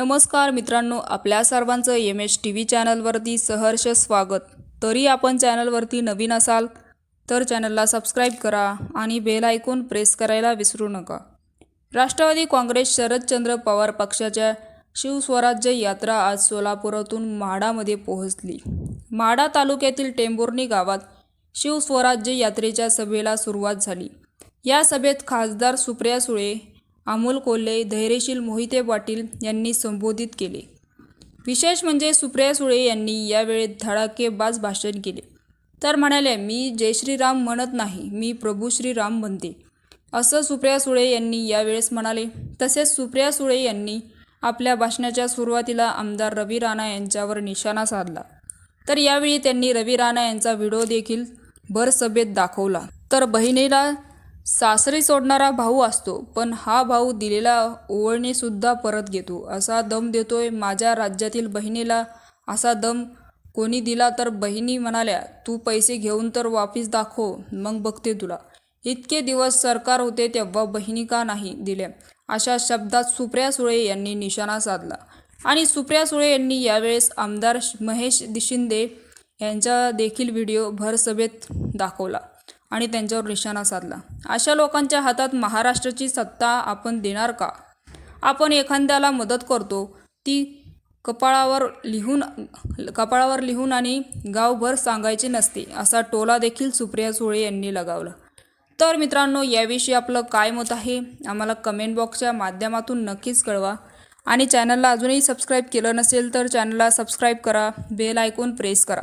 नमस्कार मित्रांनो आपल्या सर्वांचं एम एच टी व्ही चॅनलवरती सहर्ष स्वागत. तरी आपण चॅनलवरती नवीन असाल तर चॅनलला सबस्क्राईब करा आणि बेल ऐकून प्रेस करायला विसरू नका. राष्ट्रवादी काँग्रेस शरदचंद्र पवार पक्षाच्या शिवस्वराज्य यात्रा आज सोलापुरातून म्हाडामध्ये पोहोचली. म्हाडा तालुक्यातील टेंभुर्णी गावात शिवस्वराज्य यात्रेच्या सभेला सुरुवात झाली. या सभेत खासदार सुप्रिया सुळे अमोल कोल्हे धैर्यशील मोहिते पाटील यांनी संबोधित केले. विशेष म्हणजे सुप्रिया सुळे यांनी यावेळी धडाकेबाज भाषण केले. तर म्हणाले मी जय श्रीराम म्हणत नाही मी प्रभू श्रीराम म्हणते. असं सुप्रिया सुळे यांनी यावेळेस म्हणाले. तसेच सुप्रिया सुळे यांनी आपल्या भाषणाच्या सुरुवातीला आमदार रवी राणा यांच्यावर निशाणा साधला. तर यावेळी त्यांनी रवी राणा यांचा व्हिडिओ देखील भरसभेत दाखवला. तर बहिणीला सासरी सोडणारा भाऊ असतो पण हा भाऊ दिलेला ओवळणीसुद्धा परत घेतो. असा दम देतोय माझ्या राज्यातील बहिणीला. असा दम कोणी दिला तर बहिणी म्हणाल्या तू पैसे घेऊन तर वापिस दाखव मग बघते तुला. इतके दिवस सरकार होते तेव्हा बहिणी का नाही दिल्या? अशा शब्दात सुप्रिया सुळे यांनी निशाणा साधला. आणि सुप्रिया सुळे यांनी यावेळेस आमदार महेश शिंदे यांचा देखील व्हिडिओ भरसभेत दाखवला. आणि त्यांच्यावर निशाणा साधला. अशा लोकांच्या हातात महाराष्ट्राची सत्ता आपण देणार का? आपण एखाद्याला मदत करतो ती कपाळावर लिहून कपाळावर लिहून आणि गावभर सांगायचे नसते असा टोला देखील सुप्रिया सुळे यांनी लगावला. तर मित्रांनो याविषयी आपलं काय मत आहे? आम्हाला कमेंट बॉक्सच्या माध्यमातून नक्कीच कळवा. आणि चॅनलला अजूनही सबस्क्राईब केलं नसेल तर चॅनलला सबस्क्राईब करा बेल आयकॉन प्रेस करा.